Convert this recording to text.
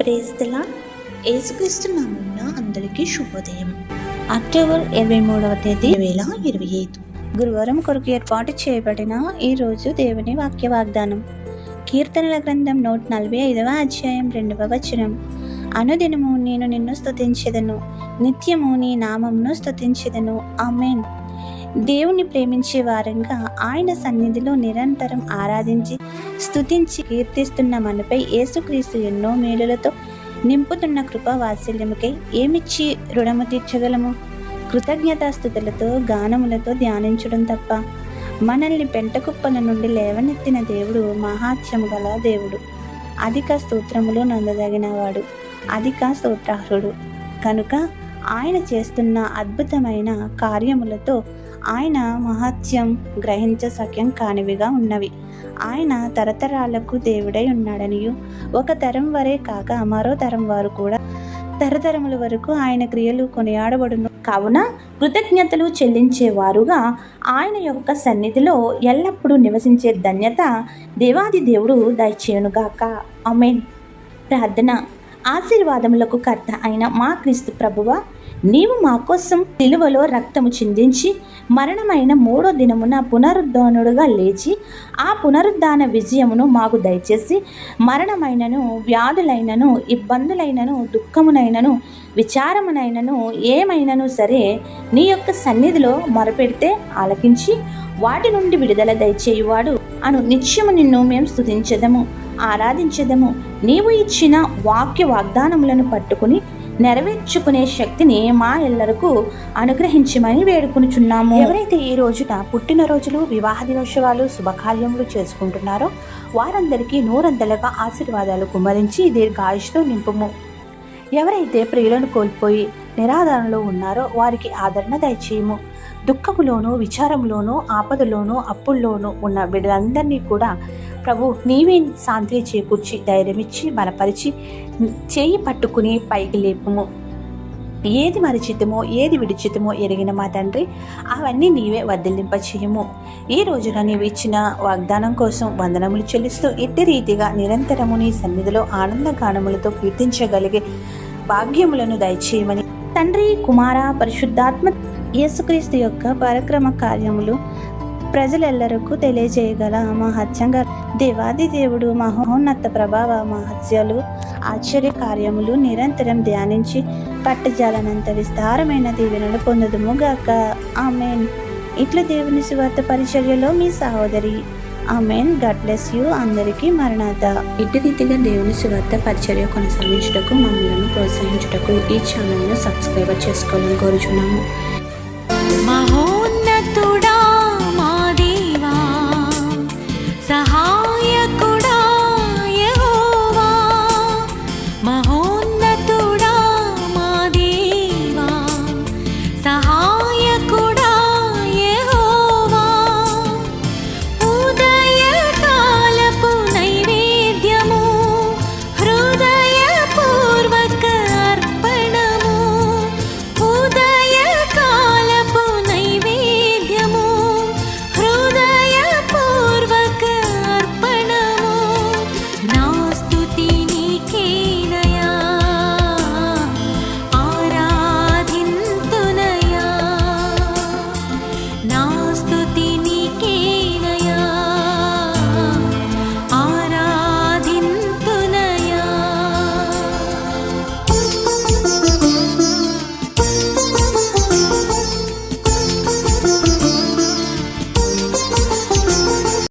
ప్రేస్తలా ఏసుక్రీస్తు నామమున అందరికీ శుభోదయం. అక్టోబర్ ఇరవై మూడవ తేదీ వేల ఇరవై ఐదు. గురువారం కొరకు ఏర్పాటు చేయబడిన ఈ రోజు దేవుని వాక్య వాగ్దానం. కీర్తనల గ్రంథం నూట నలభై ఐదవ అధ్యాయం రెండవ వచనం. అనుదినము నేను నిన్ను స్తుతించెదను. నిత్యము నీ నామమును స్తుతించెదను. ఆమెన్. దేవుని ప్రేమించే వారంగా ఆయన సన్నిధిలో నిరంతరం ఆరాధించి స్తుతించి కీర్తిస్తున్న మనపై యేసుక్రీస్తు ఎన్నో మేలులతో నింపుతున్న కృపా వాత్సల్యముకై ఏమిచ్చి రుణము తీర్చగలము? కృతజ్ఞతాస్థుతులతో గానములతో ధ్యానించడం తప్ప మనల్ని పెంటకుప్పల నుండి లేవనెత్తిన దేవుడు మహాత్యము గల దేవుడు. అధిక స్తోత్రములు నందదగినవాడు అధిక స్తోత్రార్హుడు. కనుక ఆయన చేస్తున్న అద్భుతమైన కార్యములతో ఆయన మహత్యం గ్రహించ సఖ్యం కానివిగా ఉన్నవి. ఆయన తరతరాలకు దేవుడై ఉన్నాడనియు. ఒక తరం వరే కాక మరో తరం వారు కూడా తరతరముల వరకు ఆయన క్రియలు కొనియాడబడును. కావున కృతజ్ఞతలు చెల్లించేవారుగా ఆయన యొక్క సన్నిధిలో ఎల్లప్పుడూ నివసించే ధన్యత దేవాది దేవుడు దయచేయునుగాక. అమేన్ ప్రార్థన. ఆశీర్వాదములకు కర్త అయిన మా క్రీస్తు ప్రభువ నీవు మా కోసం నిలువలో రక్తము చిందించి మరణమైన మూడో దినమున పునరుద్ధరణుడుగా లేచి ఆ పునరుద్ధాన విజయమును మాకు దయచేసి మరణమైనను వ్యాధులైనను ఇబ్బందులైనను దుఃఖమునైనను విచారమునైనను ఏమైనను సరే నీ యొక్క సన్నిధిలో మొరపెడితే ఆలకించి వాటి నుండి విడుదల దయచేయువాడు అను నిత్యము నిన్ను మేము స్థుతించదము ఆరాధించదము. నీవు ఇచ్చిన వాక్య వాగ్దానములను పట్టుకుని నెరవేర్చుకునే శక్తిని మా ఎల్లరకు అనుగ్రహించమని వేడుకునిచున్నాము. ఎవరైతే ఈ రోజున పుట్టినరోజులు వివాహ దినోత్సవాలు శుభకార్యములు చేసుకుంటున్నారో వారందరికీ నూరందలుగా ఆశీర్వాదాలు కుమరించి దీర్ఘాయుష్తో నింపుము. ఎవరైతే ప్రియులను కోల్పోయి నిరాధారణలో ఉన్నారో వారికి ఆదరణ దయచేయము. దుఃఖములోను విచారంలోను ఆపదలోను అప్పుల్లోనూ ఉన్న బిడ్డలందరినీ కూడా ప్రభు నీవే శాంతిని చేకూర్చి ధైర్యమిచ్చి బలపరిచి చేయి పట్టుకుని పైకి లేపుము. ఏది మరిచితమో ఏది విడిచితమో ఎరిగిన మా తండ్రి అవన్నీ నీవే వర్ధిల్లింప చేయము ఈ రోజున నీవు ఇచ్చిన వాగ్దానం కోసం వందనములు చెల్లిస్తూ ఇట్టి రీతిగా నిరంతరము నీ సన్నిధిలో ఆనంద గానములతో కీర్తించగలిగే భాగ్యములను దయచేయమని తండ్రి కుమార పరిశుద్ధాత్మ యేసుక్రీస్తు యొక్క పరక్రమ కార్యములు ప్రజలెల్లరకు తెలియజేయగల మహత్యంగా దేవాది దేవుడు మహోన్నత ప్రభావ మహత్యాలు ఆశ్చర్య కార్యములు నిరంతరం ధ్యానించి పట్టజాలనంత విస్తారమైన దీవెనలు పొందుదుము గాక. ఆమెన్. ఇట్లా దేవుని సువార్త పరిచర్యలో మీ సహోదరి ఆమెన్. గాడ్ బ్లెస్ యూ అందరికీ మరణాత. ఇటు రీతిగా దేవుని సువార్త పరిచర్య కొనసాగించుటకు మమ్మల్ని ప్రోత్సహించుటకు ఈ ఛానల్ను సబ్స్క్రైబర్ చేసుకోవాలని కోరుచున్నాము.